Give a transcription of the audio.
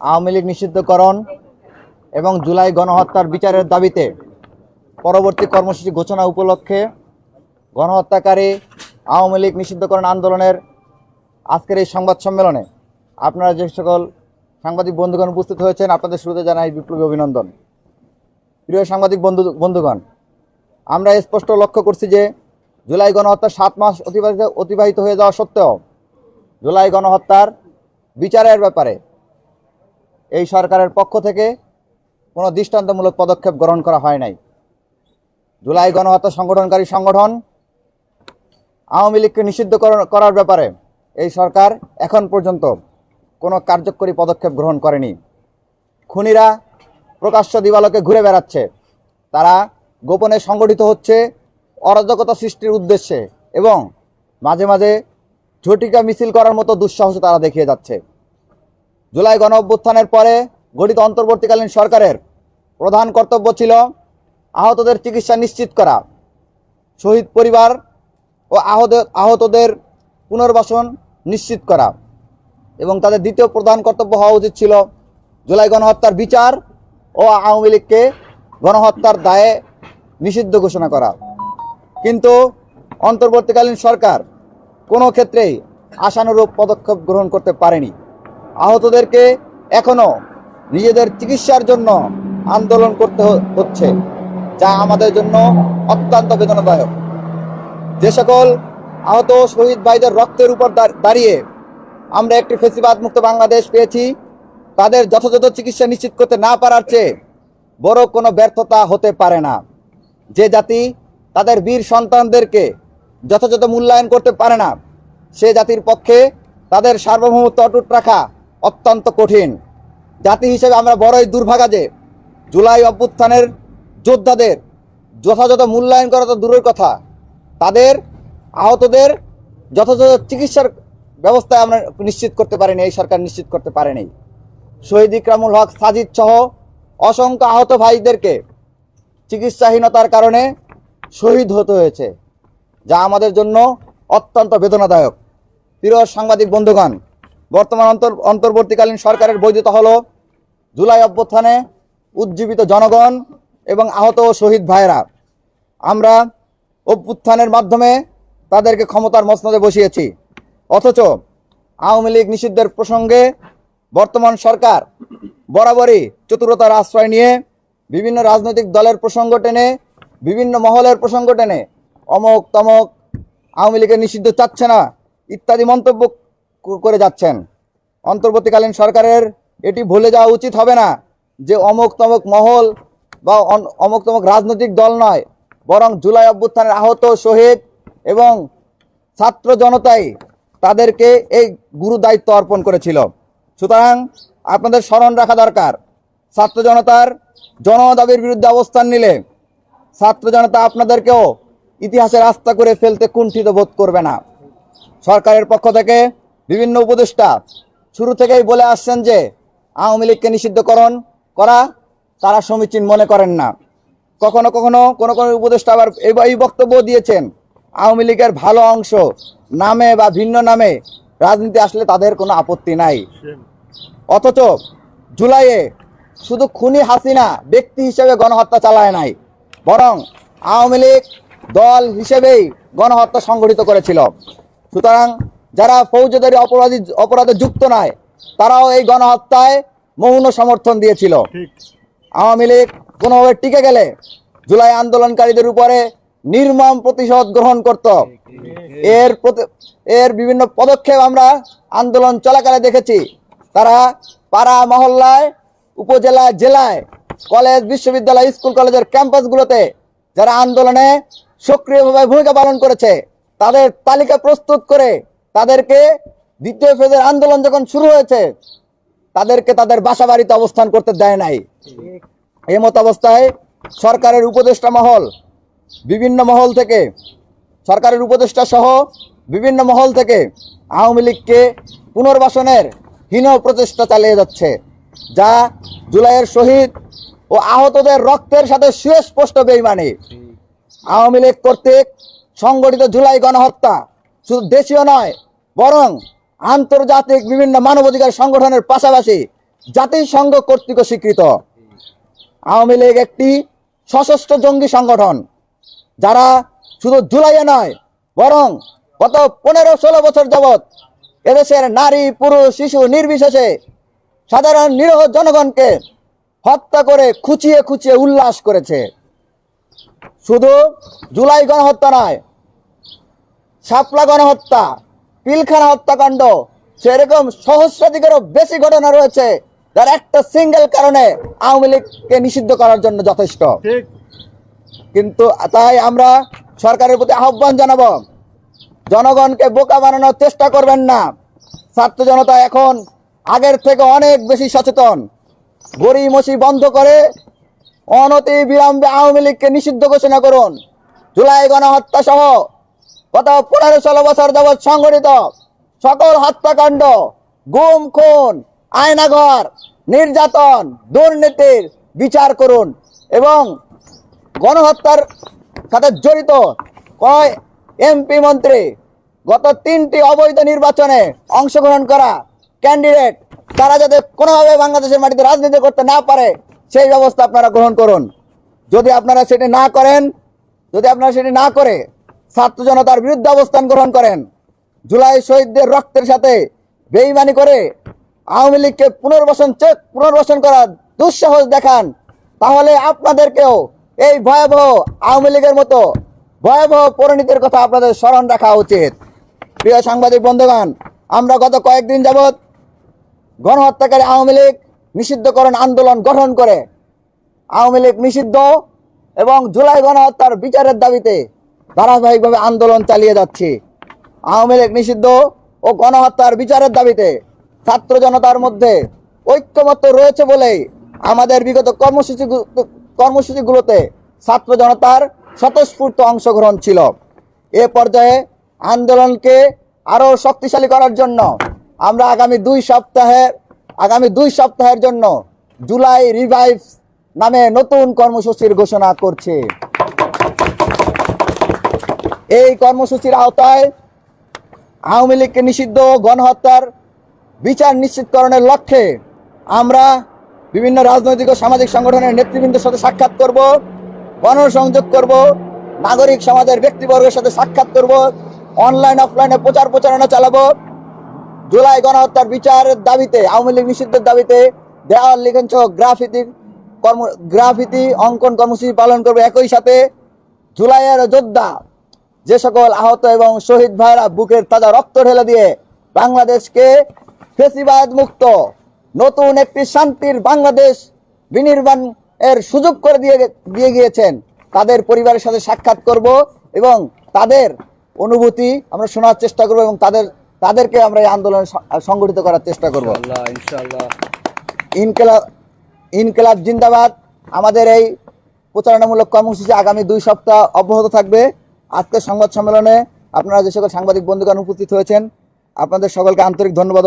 আওয়ামী লীগ নিষিদ্ধকরণ এবং জুলাই গণহত্যার বিচারের দাবিতে পরবর্তী কর্মসূচি ঘোষণা উপলক্ষে গণহত্যাকারী আওয়ামী লীগ নিষিদ্ধকরণ আন্দোলনের আজকের এই সংবাদ সম্মেলনে আপনারা যে সকল সাংবাদিক বন্ধুগণ উপস্থিত হয়েছেন, আপনাদের শুরুতে জানাই বিপ্লবী অভিনন্দন। প্রিয় সাংবাদিক বন্ধু, বন্ধুগণ, আমরা স্পষ্ট লক্ষ্য করছি যে জুলাই গণহত্যার সাত মাস অতিবাহিত অতিবাহিত হয়ে যাওয়া সত্ত্বেও জুলাই গণহত্যার বিচারের ব্যাপারে এই সরকারের পক্ষ থেকে কোনো দৃষ্টান্তমূলক পদক্ষেপ গ্রহণ করা হয় নাই। জুলাই গণহত্যা সংগঠনকারী সংগঠন আওয়ামী লীগকে নিষিদ্ধ করার- ব্যাপারে এই সরকার এখন পর্যন্ত কোনো কার্যকরী পদক্ষেপ গ্রহণ করেনি। খুনিরা প্রকাশ্য দিবালোকে ঘুরে বেড়াচ্ছে। তারা গোপনে সংগঠিত হচ্ছে অরাজকতা সৃষ্টির উদ্দেশ্যে এবং মাঝে মাঝে ঝটিকা মিছিল করার মতো দুঃসাহস তারা দেখিয়ে যাচ্ছে। জুলাই গণ অভ্যুত্থানের পরে গঠিত অন্তর্বর্তীকালীন সরকারের প্রধান কর্তব্য ছিল আহতদের চিকিৎসা নিশ্চিত করা। শহীদ পরিবার ও আহত, আহতদের পুনর্বাসন নিশ্চিত করা। এবং তাদের দ্বিতীয় প্রধান কর্তব্য হওয়া উচিত ছিল জুলাই গণহত্যার বিচার ও আওয়ামী লীগকে গণহত্যার দায়ে নিষিদ্ধ ঘোষণা করা। কিন্তু অন্তর্বর্তীকালীন সরকার কোনো ক্ষেত্রেই আশানুরূপ পদক্ষেপ গ্রহণ করতে পারেনি। আহতদেরকে এখনও নিজেদের চিকিৎসার জন্য আন্দোলন করতে হচ্ছে, যা আমাদের জন্য অত্যন্ত বেদনাদায়ক। যে সকল আহত শহীদ ভাইদের রক্তের উপর দাঁড়িয়ে আমরা একটি ফেসিবাদ মুক্ত বাংলাদেশ পেয়েছি, তাদের যথাযথ চিকিৎসা নিশ্চিত করতে না পারার চেয়ে বড় কোনো ব্যর্থতা হতে পারে না। যে জাতি তাদের বীর সন্তানদেরকে যথাযথ মূল্যায়ন করতে পারে না, সে জাতির পক্ষে তাদের সার্বভৌমত্ব অটুট রাখা অত্যন্ত কঠিন। জাতি হিসেবে আমরা বড়ই দুর্ভাগা যে জুলাই অভ্যুত্থানের যোদ্ধাদের যথাযথ মূল্যায়ন করা তো দূরের কথা। তাদের, আহতদের যথাযথ চিকিৎসার ব্যবস্থা আমরা নিশ্চিত করতে পারিনি, এই সরকার নিশ্চিত করতে পারেনি। শহীদ ইকরামুল হক সাজিদ সহ অসংখ্য আহত ভাইদেরকে চিকিৎসাহীনতার কারণে শহীদ হতে হয়েছে, যা আমাদের জন্য অত্যন্ত বেদনাদায়ক। প্রিয় সাংবাদিক বন্ধুগণ বর্তমান অন্তর, অন্তর্বর্তীকালীন সরকারের বৈধতা হলো জুলাই অভ্যুত্থানে উজ্জীবিত জনগণ এবং আহত ও শহীদ ভাইয়েরা। আমরা অভ্যুত্থানের মাধ্যমে তাদেরকে ক্ষমতার মসনদে বসিয়েছি। অথচ আওয়ামী লীগ নিষিদ্ধের প্রসঙ্গে বর্তমান সরকার বরাবরই চতুরতার আশ্রয় নিয়ে বিভিন্ন রাজনৈতিক দলের প্রসঙ্গ টেনে, বিভিন্ন মহলের প্রসঙ্গ টেনে অমক তমক আওয়ামী লীগের নিষিদ্ধ চাচ্ছে না ইত্যাদি মন্তব্য যাচ্ছেন। অন্তর্বর্তীকালীন সরকারের এটি ভুলে যাওয়া উচিত হবে না যে অমুক তমক মহল বা অমুক তমক রাজনৈতিক দল নয়, বরং জুলাই অভ্যুত্থানের আহত শহীদ এবং ছাত্র জনতাই তাদেরকে এই গুরু দায়িত্ব অর্পণ করেছিল। সুতরাং আপনাদের স্মরণ রাখা দরকার, ছাত্র জনতার জনদাবির বিরুদ্ধে অবস্থান নিলে ছাত্র জনতা আপনাদেরকেও ইতিহাসের রাস্তা করে ফেলতে কুণ্ঠিত বোধ করবে না। সরকারের পক্ষ থেকে বিভিন্ন উপদেষ্টা শুরু থেকেই বলে আসছেন যে, আওয়ামী লীগকে নিষিদ্ধকরণ করা তারা সমীচীন মনে করেন না। কখনো কখনো কোনো কোনো উপদেষ্টা আবার এই বক্তব্য দিয়েছেন, আওয়ামী লীগের ভালো অংশ নামে বা ভিন্ন নামে রাজনীতি আসলে তাদের কোনো আপত্তি নাই। অথচ জুলাইয়ে শুধু খুনি হাসিনা ব্যক্তি হিসেবে গণহত্যা চালায় নাই, বরং আওয়ামী লীগ দল হিসেবেই গণহত্যা সংগঠিত করেছিল। সুতরাং যারা ফৌজদারি অপরাধী অপরাধে যুক্ত নয় তারাও এই গণহত্যায় মৌন সমর্থন দিয়েছিল। আওয়ামী লীগ কোনোভাবে টিকে গেলে জুলাই আন্দোলনকারীদের উপরে নির্মম প্রতিশোধ গ্রহণ করত। এর এর বিভিন্ন পদক্ষেপ আমরা আন্দোলন চলাকালে দেখেছি। তারা পাড়া মহল্লায় উপজেলায় জেলায় কলেজ বিশ্ববিদ্যালয় স্কুল কলেজের ক্যাম্পাসগুলোতে যারা আন্দোলনে সক্রিয়ভাবে ভূমিকা পালন করেছে তাদের তালিকা প্রস্তুত করে তাদেরকে দ্বিতীয় ফেজের আন্দোলন যখন শুরু হয়েছে, তাদেরকে তাদের বাসা বাড়িতে অবস্থান করতে দেয় নাই। এই মত অবস্থায় সরকারের উপদেষ্টা মহল, বিভিন্ন মহল থেকে, সরকারের উপদেষ্টা সহ বিভিন্ন মহল থেকে আওয়ামী লীগকে পুনর্বাসনের হীন প্রচেষ্টা চালিয়ে যাচ্ছে, যা জুলাইয়ের শহীদ ও আহতদের রক্তের সাথে সুস্পষ্ট বেইমানি। আওয়ামী লীগ কর্তৃক সংগঠিত জুলাই গণহত্যা শুধু দেশীয় নয় বরং আন্তর্জাতিক বিভিন্ন মানবাধিকার সংগঠনের পাশাপাশি জাতিসংঘ কর্তৃক স্বীকৃত। আওয়ামী লীগ একটি সশস্ত্র জঙ্গি সংগঠন, যারা শুধু জুলাইয়ে নয়, বরং গত পনেরো ষোলো বছর যাবৎ এদেশের নারী, পুরুষ, শিশু নির্বিশেষে সাধারণ নিরহ জনগণকে হত্যা করে খুচিয়ে খুচিয়ে উল্লাস করেছে। শুধু জুলাই গণহত্যা নয়, শাপলা গণহত্যা পিলখানা হত্যাকাণ্ড। সেরকম সহস্রাধিকেরও বেশি ঘটনা রয়েছে যার একটা সিঙ্গেল কারণে আওয়ামী লীগকে নিষিদ্ধ করার জন্য যথেষ্ট। কিন্তু তাই আমরা সরকারের প্রতি আহ্বান জানাব জনগণকে বোকা বানানোর চেষ্টা করবেন না। ছাত্র জনতা এখন আগের থেকে অনেক বেশি সচেতন। গড়িমসি বন্ধ করে অনতি বিলম্বে আওয়ামী লীগকে নিষিদ্ধ ঘোষণা করুন। জুলাই গণহত্যা সহ গত পনেরো ষোলো বছর যাবৎ সংগঠিত সকল হত্যাকাণ্ড, গুম, খুন আয়নাঘর নির্যাতন, দুর্নীতির বিচার করুন এবং গণহত্যার সাথে জড়িত কয় এমপি মন্ত্রী গত তিনটি অবৈধ নির্বাচনে অংশগ্রহণ করা ক্যান্ডিডেট তারা যাতে কোনোভাবে বাংলাদেশের মাটিতে রাজনীতি করতে না পারে, সেই ব্যবস্থা আপনারা গ্রহণ করুন। যদি আপনারা সেটি না করেন, যদি আপনারা সেটি না করে ছাত্র জনতার বিরুদ্ধে অবস্থান গ্রহণ করেন। জুলাই শহীদদের রক্তের সাথে বেইমানি করে আওয়ামী লীগকে পুনর্বাসন চেক পুনর্বাসন করার দুঃসাহস দেখান। তাহলে আপনাদেরকেও এই ভয়াবহ আওয়ামী লীগের মতো ভয়াবহ পরিণতির কথা আপনাদের স্মরণ রাখা উচিত। প্রিয় সাংবাদিক বন্ধুগণ, আমরা গত কয়েকদিন যাবৎ গণহত্যাকারী আওয়ামী লীগ নিষিদ্ধকরণ আন্দোলন গঠন করে আওয়ামী লীগ নিষিদ্ধ এবং জুলাই গণহত্যার বিচারের দাবিতে ধারাবাহিকভাবে আন্দোলন চালিয়ে যাচ্ছি। আওয়ামী লীগ নিষিদ্ধ ও গণহত্যার বিচারের দাবিতে ছাত্র জনতার মধ্যে ঐক্যমত্য রয়েছে বলেই আমাদের বিগত কর্মসূচি কর্মসূচিগুলোতে ছাত্র জনতার স্বতঃস্ফূর্ত অংশগ্রহণ ছিল। এ পর্যায়ে আন্দোলনকে আরও শক্তিশালী করার জন্য আমরা আগামী দুই সপ্তাহের আগামী দুই সপ্তাহের জন্য জুলাই রিভাইভ নামে নতুন কর্মসূচির ঘোষণা করছি। এই কর্মসূচির আওতায় আওয়ামী লীগকে নিষিদ্ধ গণহত্যার বিচার নিশ্চিতকরণের লক্ষ্যে আমরা বিভিন্ন রাজনৈতিক ও সামাজিক সংগঠনের নেতৃবৃন্দের সাথে সাক্ষাৎ করব, গণসংযোগ করব, নাগরিক সমাজের ব্যক্তিবর্গের সাথে সাক্ষাৎ করব, অনলাইন, অফলাইনে প্রচার প্রচারণা চালাবো। জুলাই গণহত্যার বিচারের দাবিতে, আওয়ামী লীগ নিষিদ্ধের দাবিতে দেওয়াল, লিখন সহ গ্রাফিতি, কর্ম, গ্রাফিতি, অঙ্কন কর্মসূচি পালন করবে একই সাথে। জুলাইয়ের যোদ্ধা যে সকল আহত এবং শহীদ ভাইরা বুকের তাজা রক্ত ঢেলে দিয়ে বাংলাদেশকে ফেসিবাদ মুক্ত নতুন একটি শান্তির বাংলাদেশ বিনির্মাণ এর সুযোগ করে দিয়ে দিয়ে গিয়েছেন। তাদের পরিবারের সাথে সাক্ষাৎ করব এবং তাদের অনুভূতি আমরা শোনার চেষ্টা করব এবং তাদের তাদেরকে আমরা এই আন্দোলন সংগঠিত করার চেষ্টা করব। ইনকেলাব ইনকেলাব জিন্দাবাদ। আমাদের এই প্রচারণামূলক কর্মসূচি আগামী দুই সপ্তাহ অব্যাহত থাকবে। আজকের সংবাদ সম্মেলনে আপনারা যে সকল সাংবাদিক বন্ধুগণ উপস্থিত হয়েছেন আপনাদের সকলকে আন্তরিক ধন্যবাদ